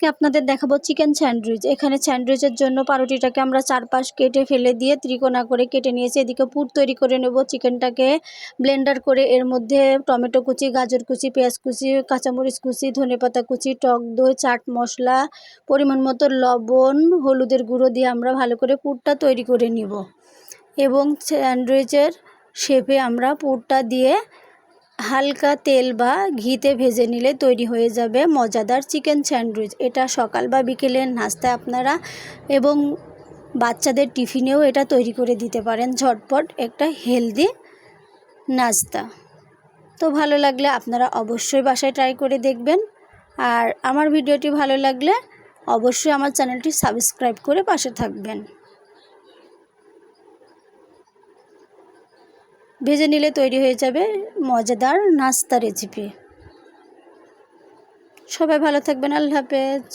আজকে আপনাদের দেখাবো চিকেন স্যান্ডউইচ এখানে স্যান্ডউইচের জন্য পাউরুটিটাকে আমরা চারপাশ কেটে ফেলে দিয়ে ত্রিকোণা করে কেটে নিয়েছি। এদিকে পুর তৈরি করে নেব চিকেনটাকে ব্লেন্ডার করে এর মধ্যে টমেটো কুচি, গাজর কুচি, পেঁয়াজ কুচি, কাঁচামরিচ কুচি, ধনেপাতা কুচি, টক দই, চাট মশলা, পরিমাণ মতো লবণ, হলুদের গুঁড়ো দিয়ে আমরা ভালো করে পুরটা তৈরি করে নিব। এবং স্যান্ডউইচের শেপে আমরা পুরটা দিয়ে হালকা তেল বা ঘিতে ভেজে নিলে তৈরি হয়ে যাবে মজাদার চিকেন স্যান্ডউইচ। এটা সকাল বা বিকেলের নাস্তায় আপনারা এবং বাচ্চাদের টিফিনেও এটা তৈরি করে দিতে পারেন ঝটপট একটা হেলদি নাস্তা। তো ভালো লাগলে আপনারা অবশ্যই বাসায় ট্রাই করে দেখবেন। আর আমার ভিডিওটি ভালো লাগলে অবশ্যই আমার চ্যানেলটি সাবস্ক্রাইব করে পাশে থাকবেন। ভেজে নিলে তৈরি হয়ে যাবে মজাদার নাস্তা রেসিপি সবাই ভালো থাকবেন আল্লাহ হাফেজ।